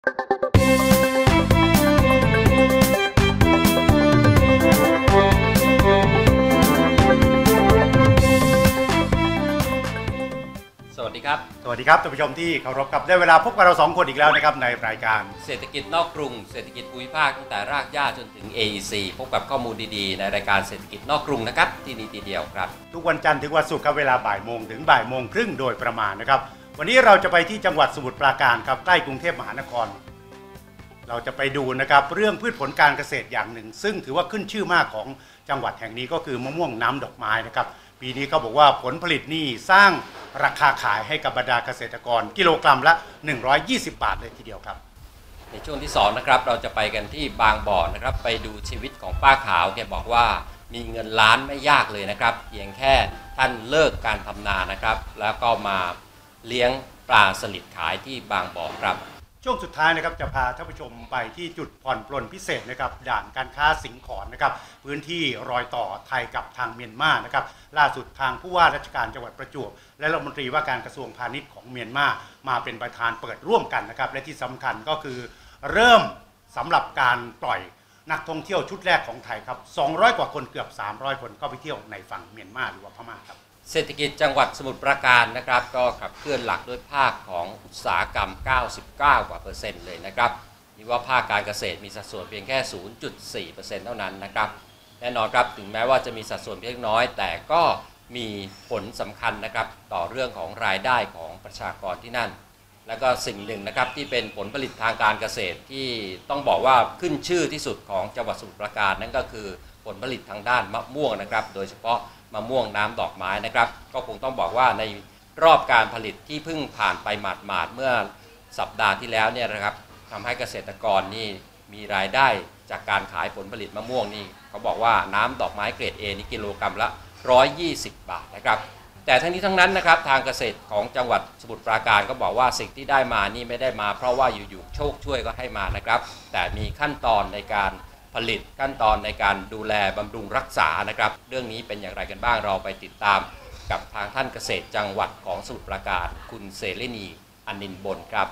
สวัสดีครับ สวัสดีครับท่านผู้ชมที่เคารพครับได้เวลาพบกับเราสองคนอีกแล้วนะครับในรายการเศรษฐกิจนอกกรุง เศรษฐกิจภูมิภาคตั้งแต่รากหญ้าจนถึง AEC พบกับข้อมูลดีๆ ในรายการเศรษฐกิจนอกกรุงนะครับที่นี่ทีเดียวครับ ทุกวันจันทร์ถึงวันศุกร์ครับเวลาบ่ายโมงถึงบ่ายโมงครึ่งโดยประมาณนะครับ วันนี้เราจะไปที่จังหวัดสมุทรปราการครับใกล้กรุงเทพมหานคร เราจะไปดูนะครับเรื่องพืชผลการเกษตรอย่างหนึ่ง ซึ่งถือว่าขึ้นชื่อมากของจังหวัดแห่งนี้ก็คือมะม่วงน้ำดอกไม้นะครับ ปีนี้เขาบอกว่าผลผลิตนี่สร้างราคาขายให้กับบรรดาเกษตรกร กิโลกรัมละ 120 บาทเลยทีเดียวครับ ในช่วงที่2นะครับเราจะไปกันที่บางบ่อนะครับ ไปดูชีวิตของป้าขาวแกบอกว่ามีเงินล้านไม่ยากเลยนะครับ เพียงแค่ท่านเลิกการทำนานะครับ แล้วก็มา เลี้ยงปลาสลิดขายที่บางบ่อครับ ช่วงสุดท้ายนะครับจะพาท่านผู้ชมไปที่จุดผ่อนปลนพิเศษนะครับด่านการค้าสิงขอนนะครับพื้นที่รอยต่อไทยกับทางเมียนมานะครับล่าสุดทางผู้ว่าราชการจังหวัดประจวบ และรัฐมนตรีว่าการกระทรวงพาณิชย์ของเมียนมามาเป็นประธานเปิดร่วมกันนะครับและที่สำคัญก็คือเริ่มสำหรับการปล่อยนักท่องเที่ยวชุดแรกของไทยครับ 200 กว่าคนเกือบ 300 คนก็ไปเที่ยวในฝั่งเมียนมาหรือว่าพม่าครับ เศรษฐกิจจังหวัดสมุทรปราการนะครับ ก็ขับเคลื่อนหลักด้วยภาคของอุตสาหกรรม 99 กว่าเปอร์เซ็นต์เลยนะครับนี่ว่าภาคการเกษตรมีสัดส่วนเพียงแค่ 0.4เเท่านั้นนะครับ แน่นอนครับถึงแม้ว่าจะมีสัดส่วนเพียงน้อย แต่ก็มีผลสำคัญนะครับต่อเรื่องของรายได้ของประชากรที่นั่น แล้วก็สิ่งหนึ่งนะครับที่เป็นผลผลิตทางการเกษตรที่ต้องบอกว่าขึ้นชื่อที่สุดของจังหวัดสมุทรปราการนั่นก็คือผลผลิตทางด้านมะม่วงนะครับ โดยเฉพาะ มะม่วงน้ำดอกไม้นะครับ ก็คงต้องบอกว่าในรอบการผลิตที่เพิ่งผ่านไปหมาดๆเมื่อสัปดาห์ที่แล้วเนี่ยนะครับทำให้เกษตรกรนี่มีรายได้จากการขายผลผลิตมะม่วงนี่เขาบอกว่าน้ำดอกไม้เกรด A นี่กิโลกรัมละ 120 บาทนะครับแต่ทั้งนี้ทั้งนั้นนะครับทางเกษตรของจังหวัดสมุทรปราการก็บอกว่าสิ่งที่ได้มานี่ไม่ได้มาเพราะว่าอยู่ๆโชคช่วยก็ให้มานะครับ แต่มีขั้นตอนในการ ผลิตขั้นตอนในการดูแลบำรุงรักษานะครับ เรื่องนี้เป็นอย่างไรกันบ้างเราไปติดตามกับทางท่านเกษตรจังหวัดของสมุทรปราการคุณเสรีนีอนินบนครับ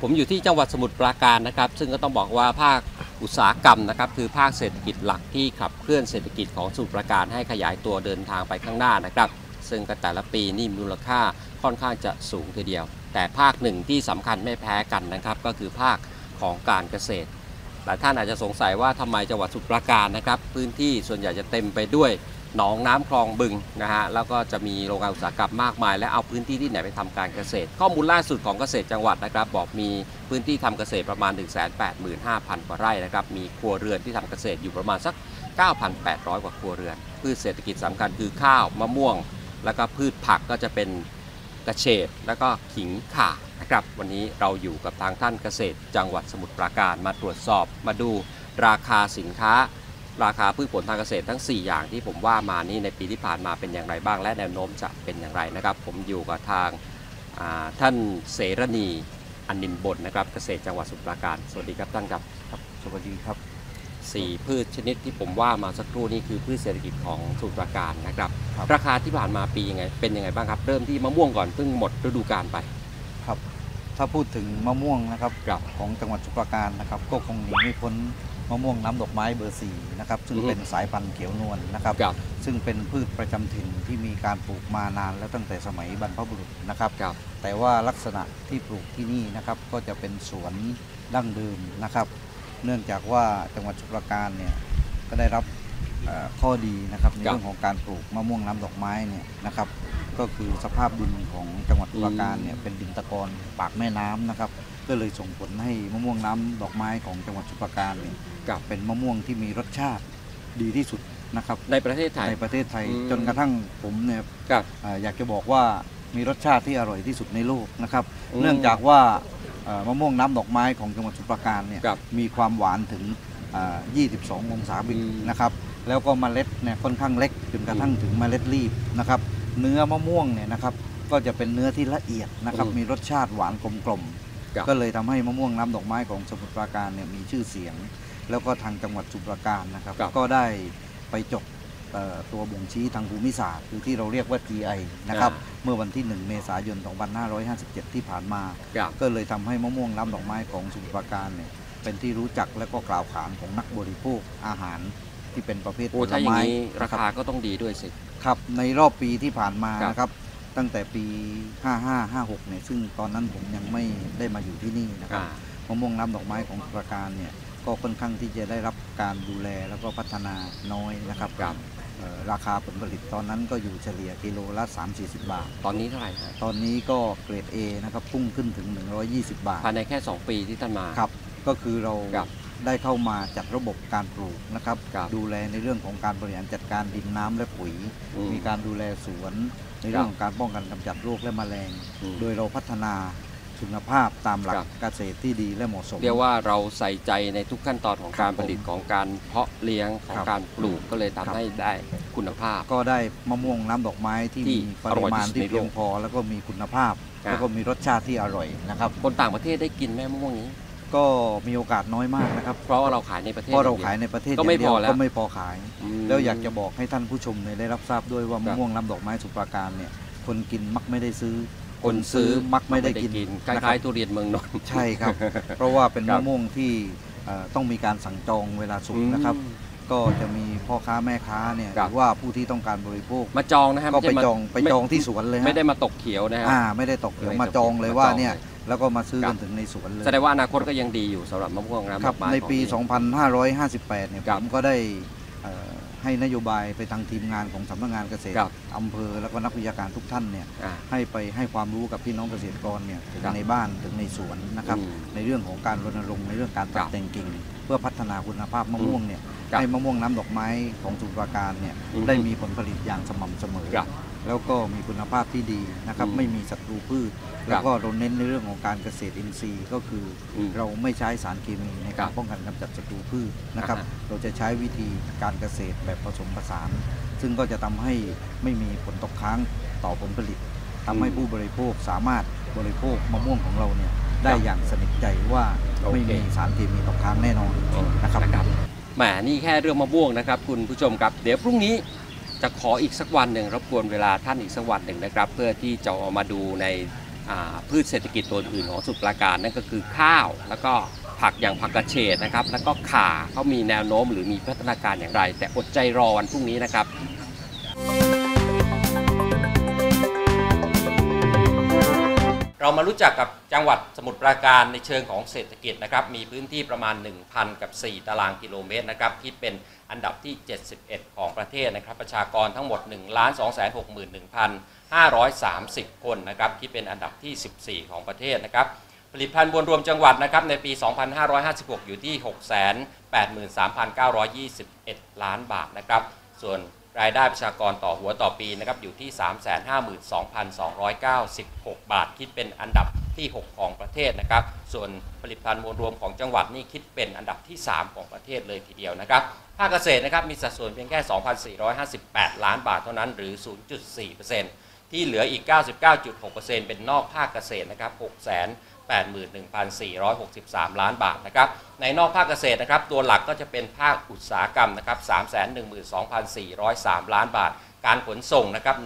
ผมอยู่ที่จังหวัดสมุทรปราการนะครับ ซึ่งก็ต้องบอกว่าภาคอุตสาหกรรมนะครับคือภาคเศรษฐกิจหลักที่ขับเคลื่อนเศรษฐกิจของสมุทรปราการให้ขยายตัวเดินทางไปข้างหน้านะครับ ซึ่งก็แต่ละปีนี่มูลค่าค่อนข้างจะสูงทีเดียว แต่ภาคหนึ่งที่สำคัญไม่แพ้กันนะครับ ก็คือภาคของการเกษตร หลายท่านอาจจะสงสัยว่าทำไมจังหวัดสมุทรราการนะครับ พื้นที่ส่วนใหญ่จะเต็มไปด้วยหนองน้ำคลองบึงนะฮะแล้วก็จะมีโรงงานอุตสาหกรรมมากมาย และเอาพื้นที่ที่ไหนไปทำการเกษตร ข้อมูลล่าสุดของเกษตรจังหวัดนะครับ บอกมีพื้นที่ทำเกษตรประมาณ 185,000 กว่าไร่นะครับมีครัวเรือนที่ทำเกษตรอยู่ประมาณสัก 9,800 กว่าครัวเรือนพืชเศรษฐกิจสำคัญคือข้าวมะม่วง แล้วก็พืชผักก็จะเป็นกระเฉดแล้วก็ขิงข่านะครับวันนี้เราอยู่กับทางท่านเกษตร จังหวัดสมุทรปราการมาตรวจสอบมาดูราคาสินค้า ราคาพืชผลทางเกษตรทั้ง 4 อย่างที่ผมว่ามานี่ในปีที่ผ่านมาเป็นอย่างไรบ้าง และแนวโน้มจะเป็นอย่างไรนะครับ ผมอยู่กับทางาท่านเสรณีอันนินบนนะครับเกษตรจังหวัดสมุทรปราการ สวัสดีครับท่านครับครับสวัสดีครับ สี่พืชชนิดที่ผมว่ามาสักครู่นี้คือพืชเศรษฐกิจของสมุทรปราการนะครับ ครับ ราคาที่ผ่านมาปียังไงเป็นยังไงบ้างครับ เริ่มที่มะม่วงก่อนเพิ่งหมดฤดูกาลไป ครับ ถ้าพูดถึงมะม่วงนะครับครับของจังหวัดสมุพรปราการนะครับ ก็คงหนีไม่พ้นมะม่วงน้ำดอกไม้เบอร์สี่นะครับ ซึ่งอือฮึ เป็นสายพันธุ์เขียวนวลนะครับ ครับซึ่งเป็นพืชประจำถิ่นที่มีการปลูกมานานแล้วตั้งแต่สมัยบรรพบุรุษนะครับ ครับ แต่ว่าลักษณะที่ปลูกที่นี่นะครับก็จะเป็นสวนดั้งเดิมนะครับ เนื่องจากว่าจังหวัดสมุพรปราการเนี่ยก็ได้รับเอ่อข้อดีนะครับในครับเรื่องของการปลูกมะม่วงน้ำดอกไม้เนี่ยนะครับ ก็คือสภาพดินของจังหวัดสมุพรปราการเนี่ยเป็นดินตะกอนปากแม่น้ำนะครับ ก็เลยส่งผลให้มะม่วงน้ำดอกไม้ของจังหวัดสมุพรปราการเนี่ยครับเป็นมะม่วงที่มีรสชาติดีที่สุดนะครับในประเทศไทยในประเทศไทยอืมจนกระทั่งผมเนี่ยครับเอ่ออยากจะบอกว่ามีรสชาติที่อร่อยที่สุดในโลกนะครับอืมเนื่องจากว่าเอ่อ มะม่วงน้ำดอกไม้ของจังหวัดสมุพรปราการเนี่ยครับมีความหวานถึงเอ่อ22 องศาบิกอืมนะครับ แล้วก็เมล็ดเนี่ยค่อนข้างเล็กจนกระทั่งถึงเมล็ดรีบนะครับ เนื้อมะม่วงเนี่ยนะครับก็จะเป็นเนื้อที่ละเอียดนะครับอืมมีรสชาติหวานกลมกล่อมครับก็เลยทำให้มะม่วงน้ำดอกไม้ของสมุทรปราการเนี่ยมีชื่อเสียง แล้วก็ทางจังหวัดสมุพรปราการนะครับครับ ก็ได้ไปจดเอ่อ ตัวบ่งชี้ทางภูมิศาสตร์หรือที่เราเรียกว่า GI นะครับอ่าเมื่อวันที่ 1 เมษายน 2557 ที่ผ่านมาครับก็เลยทำให้มะม่วงน้ำดอกไม้ของสมุทรปราการเนี่ยเป็นที่รู้จักและก็กล่าวขานของนักบริโภคอาหารที่เป็นประเภทโอ้ผลถ้าอย่างไม้นี้รานะบคาก็ต้องดีด้วยสิครับในรอบปีที่ผ่านมาครับนะครับตั้งแต่ปี 55 56 เนี่ย ซึ่งตอนนั้นผมยังไม่ได้มาอยู่ที่นี่นะครับอ่ามะม่วงน้ำดอกไม้ของประการเนี่ย ก็ค่อนข้างที่จะได้รับการดูแลแล้วก็พัฒนาน้อยนะครับค รับเอ่อราคาผลผลิตตอนนั้นก็อยู่เฉลี่ยกิโลละ 3-40 บาท ตอนนี้เท่าไหร่ฮะตอนนี้ก็เกรด A นะครับพุ่งขึ้นถึง 120 บาทภายในแค่ 2 ปีที่ท่านมา ครับ ก็คือเราครับได้เข้ามาจัดระบบการปลูกนะครับ ครับดูแลในเรื่องของการบริหารจัดการดินน้ำและปุ๋ย อืมมีการดูแลสวน ในเรื่องของการป้องกันกำจัดโรคและแมลง อืม โดยเราพัฒนา คุณภาพตามหลักครับเกษตรที่ดีและเหมาะสม เรียกว่าเราใส่ใจในทุกขั้นตอนของการครับผลิตของการเพาะเลี้ยงของครับการปลูกก็เลยครัทำบให้ได้คุณภาพ ก็ได้มะม่วงน้ำดอกไม้ที่ที่มีปอร่ริอยที่มาณสุดที่ในโลกเพียงพอ แล้วก็มีคุณภาพครับแล้วก็มีรสชาติที่อร่อยนะครับ คนต่างประเทศได้กินแม่มะม่วงนี้ก็มีโอกาสน้อยมากนะครับ เพราะว่าเราขายในประเทศเพราะเราองดีวขายในประเทศก็ไม่ย่างเดียพอแล้วก็ไม่พอขายมแล้วอยากจะบอกให้ท่านผู้ชมเนี่ยได้รับทราบด้วยว่าครัมะบม่วงน้ำดอกไม้สุปราการเนี่ยคนกินมักไม่ได้ซื้อ คนซื้อมักไม่ได้กินคล้นะครัายบๆทุเรียนเมืองนนท์ใช่ครับ เพราะว่าเป็นครัมะบม่วงที่เอ่อต้องมีการสั่งจองเวลาสุกนะครับอืมก็จะมีพ่อค้าแม่ค้าเนี่ยหครับรือว่าผู้ที่ต้องการบริโภคมาจองนะฮะก็ม่ไปใช่มาจองไปจองที่สวนเลยฮะไม่ได้มาตกเขียวนะฮะอ่าไม่ได้ตกเดี๋ยวไม่ได้มาจองเลยตกว่ามาจองเนี่ยเลยแล้วก็มาซื้อครักับนถึงในสวนเลยแสดงว่าอนาคตก็ยังดีอยู่สำหรับมะม่วงน้ำครับดอกไม้ในปีของ2558เนี่ยคผรับมก็ได้เอ่อ ให้นโยบายไปทางทีมงานของสำนักงานเกษตรครับอำเภอแล้วก็นักวิชาการทุกท่านเนี่ยอ่าให้ไปให้ความรู้กับพี่น้องเกษตรกรเนี่ยถึงครับในบ้านถึงในสวนนะครับอืมในเรื่องของการรณรงค์ในเรื่องการตัคดรับแต่งกิ่ง เพื่อพัฒนาคุณภาพมะม่วงเนี่ยครับให้มะม่วงน้ำดอกไม้ของสมุทรปราการเนี่ยอือฮึได้มีผลผลิตอย่างสม่ำเสมอครับ แล้วก็มีคุณภาพที่ดีนะครับอืมไม่มีศัตรูพืช แล้วก็เราเน้นในเรื่องของการเกษตรอินทรีย์ก็คืออมเราไม่ใช้สารเคมีในครัการบป้องกันกำจัดศัตรูพืชนะครับอ่าฮะเราจะใช้วิธีการเกษตรแบบผสมผสาน ซึ่งก็จะทำให้ไม่มีผลตกค้างต่อผลผลิตทำให้ผู้บริโภคสามารถบริโภคมะม่วงของเราเนี่ยได้อย่างสนิทใจว่าโอเคไม่มีสารเคมีตกค้างแน่นอนนะครับนะครับแหมนี่แค่เรื่องมะม่วงนะครับ คุณผู้ชมครับ เดี๋ยวพรุ่งนี้ จะขออีกสักวันหนึ่งรบกวนเวลาท่านอีกสักวันหนึ่งนะครับ เพื่อที่จะเอามาดูในพืชเศรษฐกิจตัวอื่นของสุดปราการนั่นก็คือข้าว แล้วก็ผักอย่างผักกระเฉดนะครับ แล้วก็ข่าเขามีแนวโน้มหรือมีพัฒนาการอย่างไร แต่อดใจรอวันพรุ่งนี้นะครับ เรามารู้จักกับจังหวัดสมุทรปราการในเชิงของเศรษฐกิจนะครับ มีพื้นที่ประมาณ 1,000 กับ 4 ตารางกิโลเมตรนะครับที่เป็นอันดับที่ 71 ของประเทศนะครับ ประชากรทั้งหมด 1 2 6 1 530 คนนะครับที่เป็นอันดับที่ 14 ของประเทศนะครับ ผลิตภัณฑ์บวนรวมจังหวัดนะครับในปี 2556 อยู่ที่ 683,921 ล้านบาทนะครับ ส่วน รายได้ประชากรต่อหัวต่อปีนะครับอยู่ที่ 352,296 บาท คิดเป็นอันดับที่ 6 ของประเทศนะครับ ส่วนผลิตภัณฑ์มวลรวมของจังหวัดนี่คิดเป็นอันดับที่ 3 ของประเทศเลยทีเดียวนะครับภาคเกษตรนะครับมีสัดส่วนเพียงแค่ 2,458 ล้านบาทเท่านั้นหรือ 0.4%ที่เหลืออีก 99.6%เป็นนอกภาคเกษตรนะครับ6 81,463 ล้านบาทนะครับ ในนอกภาคเกษตรนะครับ ตัวหลักก็จะเป็นภาคอุตสาหกรรมนะครับ312,403 ล้านบาท การขนส่งนะครับ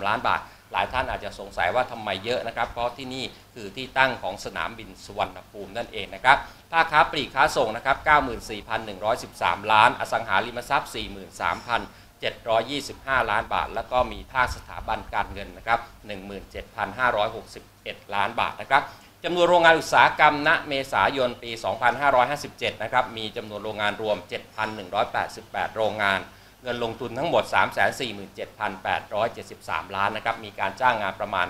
153,333 ล้านบาท หลายท่านอาจจะสงสัยว่าทำไมเยอะนะครับ เพราะที่นี่คือที่ตั้งของสนามบินสุวรรณภูมินั่นเองนะครับ ภาคค้าปลีกค้าส่งนะครับ 94,113 ล้าน อสังหาริมทรัพย์ 43,000 725 ล้านบาท แล้วก็มีภาคสถาบันการเงินนะครับ17,561 ล้านบาทนะครับจำนวนโรงงานอุตสาหกรรมณเมษายนปี 2557 นะครับ มีจำนวนโรงงานรวม 7,188 โรงงาน เงินลงทุนทั้งหมด 347,873 ล้านนะครับ มีการจ้างงานประมาณ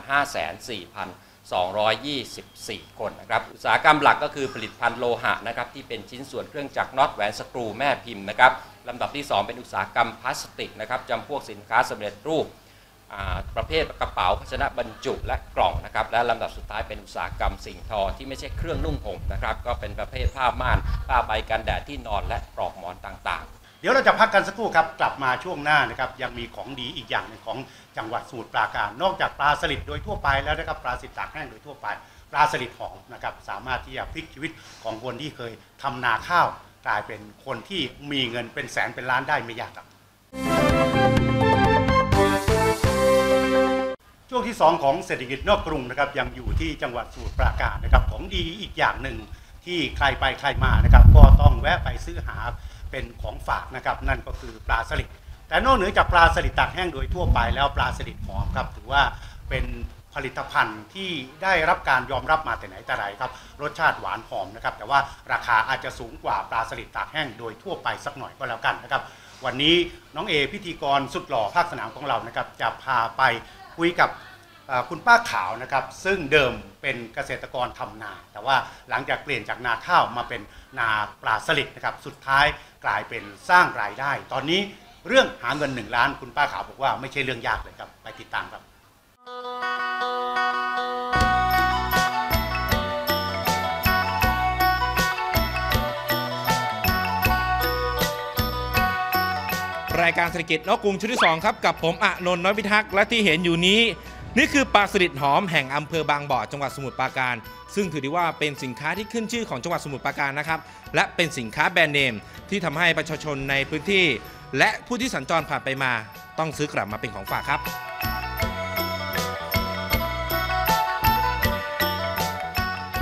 54,224 คนนะครับ อุตสาหกรรมหลักก็คือผลิตภัณฑ์โลหะนะครับ ที่เป็นชิ้นส่วนเครื่องจักรน็อตแหวนสกรูแม่พิมพ์นะครับ ลำดับที่ 2 เป็นอุตสาหกรรมพลาสติกนะครับจำพวกสินค้าสำเร็จรูปประเภทกระเป๋าภาชนะบรรจุและกล่องนะครับและลำดับสุดท้ายเป็นอุตสาหกรรมสิ่งทอที่ไม่ใช่เครื่องนุ่งห่มนะครับก็เป็นประเภทผ้าม่านผ้าใบกันแดดที่นอนและปลอกหมอนต่างๆ เดี๋ยวเราจะพักกันสักครู่ครับกลับมาช่วงหน้านะครับยังมีของดีอีกอย่างหนึ่งของจังหวัดสมุทรปราการ นอกจากปลาสลิดโดยทั่วไปแล้วนะครับปลาสลิดตากแห้งโดยทั่วไปปลาสลิดหอมนะครับสามารถที่จะพลิกชีวิตของคนที่เคยทำนาข้าว กลายเป็นคนที่มีเงินเป็นแสนเป็นล้านได้ไม่ยากครับ ช่วงที่ 2 ของเศรษฐกิจนอกกรุงนะครับยังอยู่ที่จังหวัดสมุทรปราการนะครับของดีอีกอย่างหนึ่งที่ใครไปใครมานะครับ ก็ต้องแวะไปซื้อหาเป็นของฝากนะครับ นั่นก็คือปลาสลิดแต่นอกเหนือจากปลาสลิดตากแห้งโดยทั่วไปแล้วปลาสลิดหอมครับถือว่าเป็น ผลิตภัณฑ์ที่ได้รับการยอมรับมาแต่ไหนแต่ไรครับรสชาติหวานหอมนะครับ แต่ว่าราคาอาจจะสูงกว่าปลาสลิดตากแห้งโดยทั่วไปสักหน่อยก็แล้วกันนะครับ วันนี้น้องเอพิธีกรสุดหล่อภาคสนามของเรานะครับจะพาไปคุยกับคุณป้าขาวนะครับ ซึ่งเดิมเป็นเกษตรกรทำนา แต่ว่าหลังจากเปลี่ยนจากนาข้าวมาเป็นนาปลาสลิดนะครับ สุดท้ายกลายเป็นสร้างรายได้ ตอนนี้เรื่องหาเงิน1ล้านคุณป้าขาวบอกว่าไม่ใช่เรื่องยากเลยครับ ไปติดตามครับ รายการเศรษฐกิจนอกกรุงชุดที่ 2 ครับ กับผมอะนนท์น้อยพิทักษ์และที่เห็นอยู่นี้ นี่คือปลาสลิดหอมแห่งอำเภอบางบ่อจังหวัดสมุทรปราการ ซึ่งถือได้ว่าเป็นสินค้าที่ขึ้นชื่อของจังหวัดสมุทรปราการนะครับ และเป็นสินค้าแบรนด์เนม ที่ทำให้ประชาชนในพื้นที่ และผู้ที่สัญจรผ่านไปมา ต้องซื้อกลับมาเป็นของฝากครับ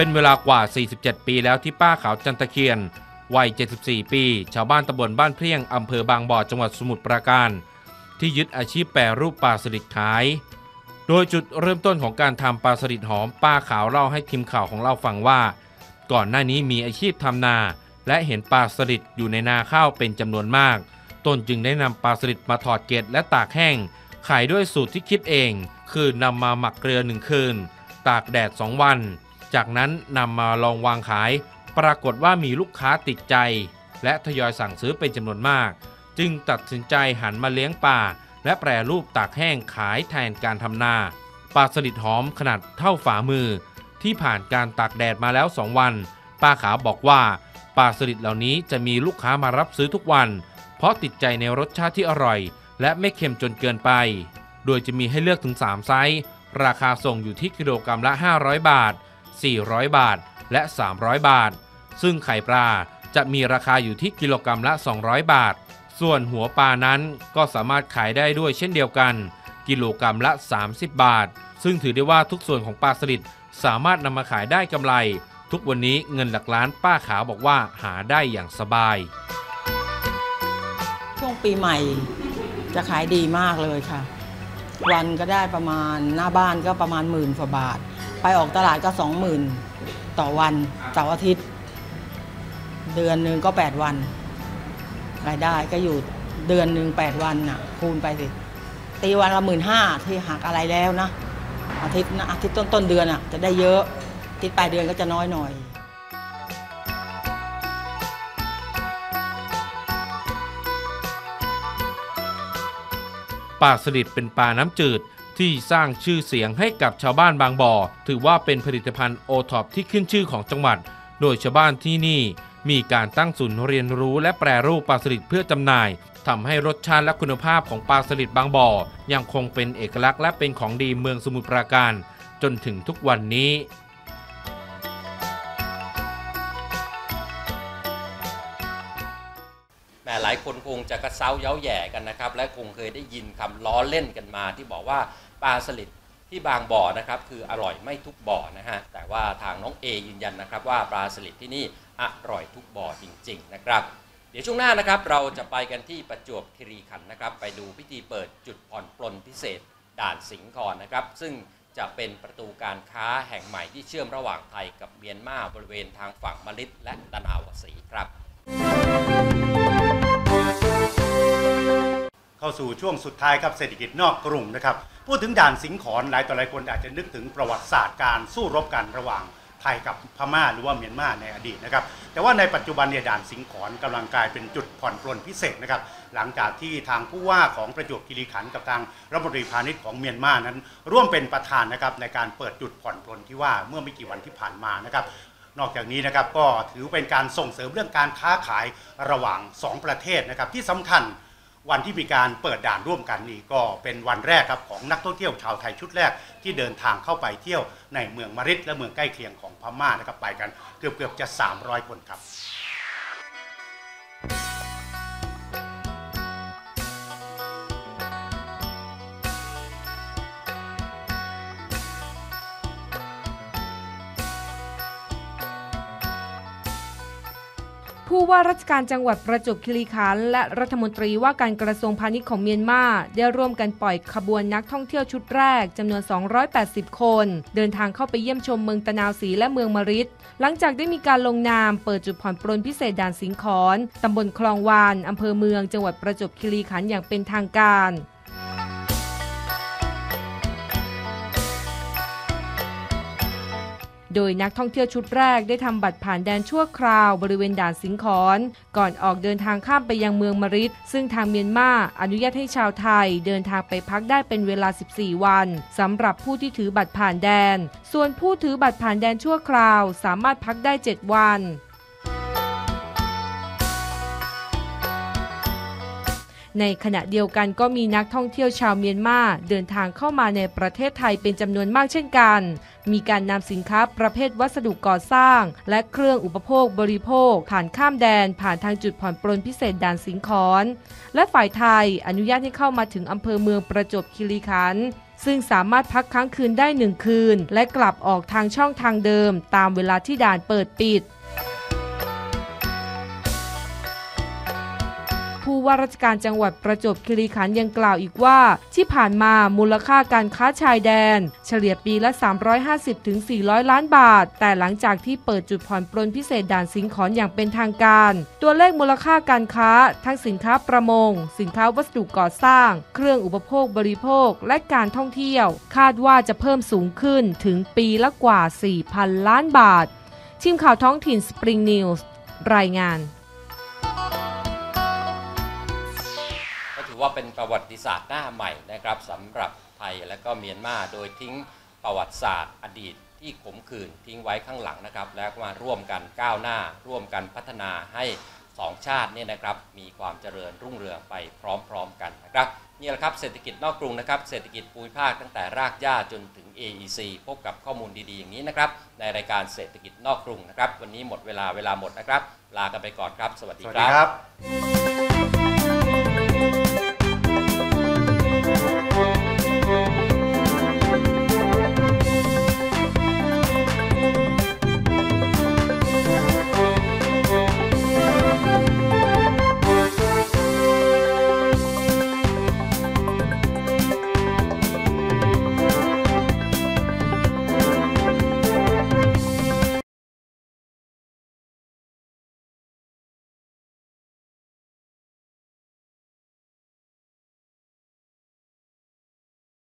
เป็นเวลากว่า 47 ปีแล้วที่ป้าขาวจันตะเคียน วัย 74 ปี ชาวบ้านตำบลบ้านเพลียงอำเภอบางบ่อจังหวัดสมุทรปราการ ที่ยึดอาชีพแปรรูปปลาสลิดขาย โดยจุดเริ่มต้นของการทำปลาสลิดหอมป้าขาวเล่าให้ทีมข่าวของเราฟังว่า ก่อนหน้านี้มีอาชีพทำนา และเห็นปลาสลิดอยู่ในนาข้าวเป็นจำนวนมากตนจึงได้นำปลาสลิดมาถอดเกล็ดและตากแห้ง ขายด้วยสูตรที่คิดเอง คือนำมาหมักเกลือหนึ่งคืน ตากแดด 2 วัน จากนั้นนำมาลองวางขาย ปรากฏว่ามีลูกค้าติดใจ และทยอยสั่งซื้อเป็นจำนวนมาก จึงตัดสินใจหันมาเลี้ยงปลาและแปรรูปตากแห้งขายแทนการทำนาปลาสลิดหอมขนาดเท่าฝ่ามือ ที่ผ่านการตากแดดมาแล้ว2วัน ป้าขาวบอกว่าปลาสลิดเหล่านี้จะมีลูกค้ามารับซื้อทุกวัน เพราะติดใจในรสชาติที่อร่อย และไม่เค็มจนเกินไป โดยจะมีให้เลือกถึง 3 ไซส์ ราคาส่งอยู่ที่กิโลกรัมละ 500 บาท 400 บาท และ 300 บาท ซึ่งไข่ปลาจะมีราคาอยู่ที่กิโลกรัมละ 200 บาท ส่วนหัวปลานั้นก็สามารถขายได้ด้วยเช่นเดียวกัน กิโลกรัมละ 30 บาท ซึ่งถือได้ว่าทุกส่วนของปลาสลิดสามารถนำมาขายได้กำไร ทุกวันนี้เงินหลักล้านป้าขาวบอกว่าหาได้อย่างสบาย ช่วงปีใหม่จะขายดีมากเลยค่ะ วันก็ได้ประมาณหน้าบ้านก็ประมาณหมื่นกว่าบาท ไปออกตลาดก็สองหมื่นต่อวันเสาร์อาทิตย์ เดือนหนึ่งก็แปดวัน รายได้ก็อยู่เดือนหนึ่งแปดวันน่ะ คูณไปสิ ตีวันละหมื่นห้าที่หักอะไรแล้วนะ อาทิตย์นะอาทิตย์ต้นต้นเดือนอะ จะได้เยอะอาทิตย์ปลายเดือนก็จะน้อยหน่อยปลาสลิดเป็นปลาน้ำจืด ที่สร้างชื่อเสียงให้กับชาวบ้านบางบ่อ ถือว่าเป็นผลิตภัณฑ์โอท็อปที่ขึ้นชื่อของจังหวัด โดยชาวบ้านที่นี่มีการตั้งศูนย์เรียนรู้และแปรรูปปลาสลิดเพื่อจำหน่ายทำให้รสชาติและคุณภาพของปลาสลิดบางบ่อ ยังคงเป็นเอกลักษณ์และเป็นของดีเมืองสมุทรปราการ จนถึงทุกวันนี้แหมหลายคนคงจะกระเซ้าเย้าแย่กันนะครับ และคงเคยได้ยินคำล้อเล่นกันมาที่บอกว่า ปลาสลิดที่บางบ่อนะครับคืออร่อยไม่ทุกบ่อนะฮะแต่ว่าทางน้องเอยืนยันนะครับว่าปลาสลิดที่นี่อร่อยทุกบ่อจริง ๆ นะครับ เดี๋ยวช่วงหน้านะครับเราจะไปกันที่ประจวบคีรีขันธ์นะครับ ไปดูพิธีเปิดจุดผ่อนปลนพิเศษด่านสิงห์คอนนะครับ ซึ่งจะเป็นประตูการค้าแห่งใหม่ที่เชื่อมระหว่างไทยกับเมียนมาบริเวณทางฝั่งมะลิดและตะนาวศรีครับ เข้าสู่ช่วงสุดท้ายครับเศรษฐกิจนอกกรุงนะครับพูดถึงด่านสิงขอนหลายต่อหลายคนอาจจะนึกถึงประวัติศาสตร์การสู้รบกันระหว่างไทยกับพม่าหรือว่าเมียนมาในอดีตนะครับแต่ว่าในปัจจุบันเนี่ยด่านสิงขอนกำลังกลายเป็นจุดผ่อนปลนพิเศษนะครับหลังจากที่ทางผู้ว่าของประจวบคีรีขันธ์กับทางรัฐมนตรีพาณิชย์ของเมียนมานั้น ร่วมเป็นประธานนะครับในการเปิดจุดผ่อนปลนที่ว่าเมื่อไม่กี่วันที่ผ่านมานะครับนอกจากนี้นะครับก็ถือเป็นการส่งเสริมเรื่องการค้าขายระหว่าง 2 ประเทศนะครับที่สำคัญ วันที่มีการเปิดด่านร่วมกันนี่ก็เป็นวันแรกครับของนักท่องเที่ยวชาวไทยชุดแรก ที่เดินทางเข้าไปเที่ยวในเมืองมาริดและเมืองใกล้เคียงของพม่านะครับไปกันเกือบเกือบๆจะ 300 คนครับ ว่าราชการจังหวัดประจวบคีรีขันธ์และรัฐมนตรีว่าการกระทรวงพาณิชย์ของเมียนมาได้ร่วมกันปล่อยขบวนนักท่องเที่ยวชุดแรกจำนวน 280 คน เดินทางเข้าไปเยี่ยมชมเมืองตะนาวศรีและเมืองมริดหลังจากได้มีการลงนามเปิดจุดผ่อนปลนพิเศษด่านสิงขอนตำบลคลองวานอำเภอเมืองจังหวัดประจวบคีรีขันธ์อย่างเป็นทางการ โดยนักท่องเที่ยวชุดแรกได้ทำบัตรผ่านแดนชั่วคราวบริเวณด่านสิงขอนก่อนออกเดินทางข้ามไปยังเมืองมริดซึ่งทางเมียนมาอนุญาตให้ชาวไทย เดินทางไปพักได้เป็นเวลา 14 วันสำหรับผู้ที่ถือบัตรผ่านแดน ส่วนผู้ถือบัตรผ่านแดนชั่วคราว สามารถพักได้ 7 วันในขณะเดียวกันก็มีนักท่องเที่ยวชาวเมียนมาเดินทางเข้ามาในประเทศไทยเป็นจำนวนมากเช่นกัน มีการนำสินค้าประเภทวัสดุก่อสร้าง และเครื่องอุปโภคบริโภค ผ่านข้ามแดน ผ่านทางจุดผ่อนปลนพิเศษด่านสิงขอนและฝ่ายไทยอนุญาตให้เข้ามาถึงอำเภอเมืองประจวบคีรีขันธ์ซึ่งสามารถพักค้างคืนได้หนึ่งคืน และกลับออกทางช่องทางเดิม ตามเวลาที่ด่านเปิดปิด ผู้ว่าราชการจังหวัดประจวบคีรีขันธ์ยังกล่าวอีกว่า ที่ผ่านมามูลค่าการค้าชายแดน เฉลี่ยปีละ 350-400 ล้านบาท แต่หลังจากที่เปิดจุดผ่อนปลนพิเศษด่านสิงขอนอย่างเป็นทางการ ตัวเลขมูลค่าการค้า ทั้งสินค้าประมง สินค้าวัสดุก่อสร้าง เครื่องอุปโภคบริโภค และการท่องเที่ยว คาดว่าจะเพิ่มสูงขึ้นถึงปีละกว่า 4,000 ล้านบาททีมข่าวท้องถิ่น Spring News รายงาน อว่าเป็นประวัติศาสตร์หน้าใหม่นะครับสำหรับไทยและก็เมียนมาโดยทิ้งประวัติศาสตร์ อดีตที่ขมขื่นทิ้งไว้ข้างหลังนะครับ แล้วมาร่วมกันก้าวหน้า ร่วมกันพัฒนาให้สองชาติเนี่ยนะครับมีความเจริญรุ่งเรืองไปพร้อมๆกันนะครับนี่แหละครับเศรษฐกิจนอกกรุงนะครับเศรษฐกิจภูมิภาคตั้งแต่รากหญ้าจนถึง AEC พบกับข้อมูลดีๆอย่างนี้นะครับในรายการเศรษฐกิจนอกกรุงนะครับ วันนี้หมดเวลาเวลาหมดนะครับ ลากันไปก่อนครับ สวัสดีครับครับ